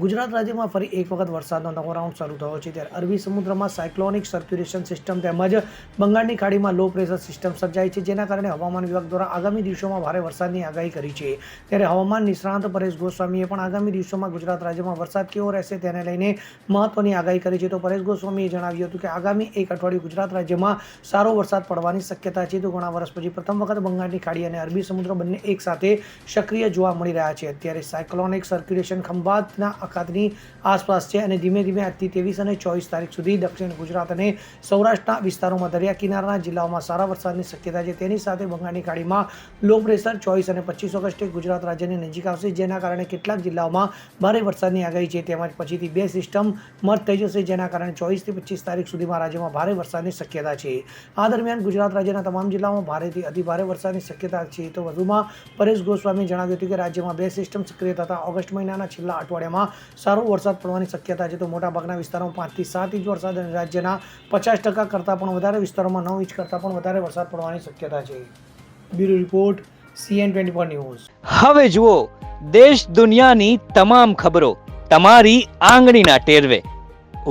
ગુજરાત રાજ્યમાં ફરી એક વખત વરસાદનો નવો રાઉન્ડ શરૂ થયો છે. ત્યારે અરબી સમુદ્રમાં સાયક્લોનિક સર્ક્યુલેશન સિસ્ટમ તેમજ બંગાળની ખાડીમાં લો પ્રેશર સિસ્ટમ સર્જાઈ છે, જેના કારણે હવામાન વિભાગ દ્વારા આગામી દિવસોમાં ભારે વરસાદની આગાહી કરી છે. ત્યારે હવામાન નિષ્ણાંત પરેશ ગોસ્વામીએ પણ આગામી દિવસોમાં ગુજરાત રાજ્યમાં વરસાદ કેવો રહેશે તેને લઈને મહત્વની આગાહી કરી છે. તો પરેશ ગોસ્વામીએ જણાવ્યું હતું કે આગામી એક અઠવાડિયું ગુજરાત રાજ્યમાં સારો વરસાદ પડવાની શક્યતા છે. તો ઘણા વર્ષ પછી પ્રથમ વખત બંગાળની ખાડી અને અરબી સમુદ્ર બંને એક સાથે સક્રિય જોવા મળી રહ્યા છે. અત્યારે સાયક્લોનિક સર્ક્યુલેશન ખંભાતના અખાતની આસપાસ છે અને ધીમે ધીમે આજથી ત્રેવીસ અને ચોવીસ તારીખ સુધી દક્ષિણ ગુજરાત અને સૌરાષ્ટ્રના વિસ્તારોમાં દરિયા કિનારાના જિલ્લાઓમાં સારા વરસાદની શક્યતા છે. તેની સાથે બંગાળની ખાડીમાં લો પ્રેશર ચોવીસ અને પચીસ ઓગસ્ટે ગુજરાત રાજ્યની નજીક આવશે, જેના કારણે કેટલાક જિલ્લાઓમાં ભારે વરસાદની આગાહી છે. તેમજ પછીથી બે સિસ્ટમ મર્જ થઈ જશે, જેના કારણે ચોવીસથી પચીસ તારીખ સુધીમાં રાજ્યમાં ભારે વરસાદની શક્યતા છે. આ દરમિયાન ગુજરાત રાજ્યના તમામ જિલ્લાઓમાં ભારેથી અતિભારે વરસાદની શક્યતા છે. તો વધુમાં પરેશ ગોસ્વામીએ જણાવ્યું હતું કે રાજ્યમાં બે સિસ્ટમ સક્રિય થતા ઓગસ્ટ મહિનાના છેલ્લા અઠવાડિયામાં સારો વરસાદ પડવાની શક્યતા છે. તો મોટાભાગના વિસ્તારોમાં પાંચથી સાત ઇંચ વરસાદ અને રાજ્યના પચાસ ટકા કરતાં પણ વધારે વિસ્તારોમાં નવ ઇંચ કરતાં પણ વધારે વરસાદ પડવાની શક્યતા છે. Bureau report, CN twenty four news. હવે જુઓ, દેશ દુનિયાની તમામ ખબરો તમારી આંગળીના ટેરવે.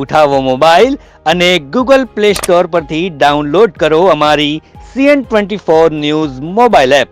ઉઠાવો મોબાઈલ અને ગૂગલ પ્લે સ્ટોર પરથી ડાઉનલોડ કરો અમારી CN twenty four news mobile app.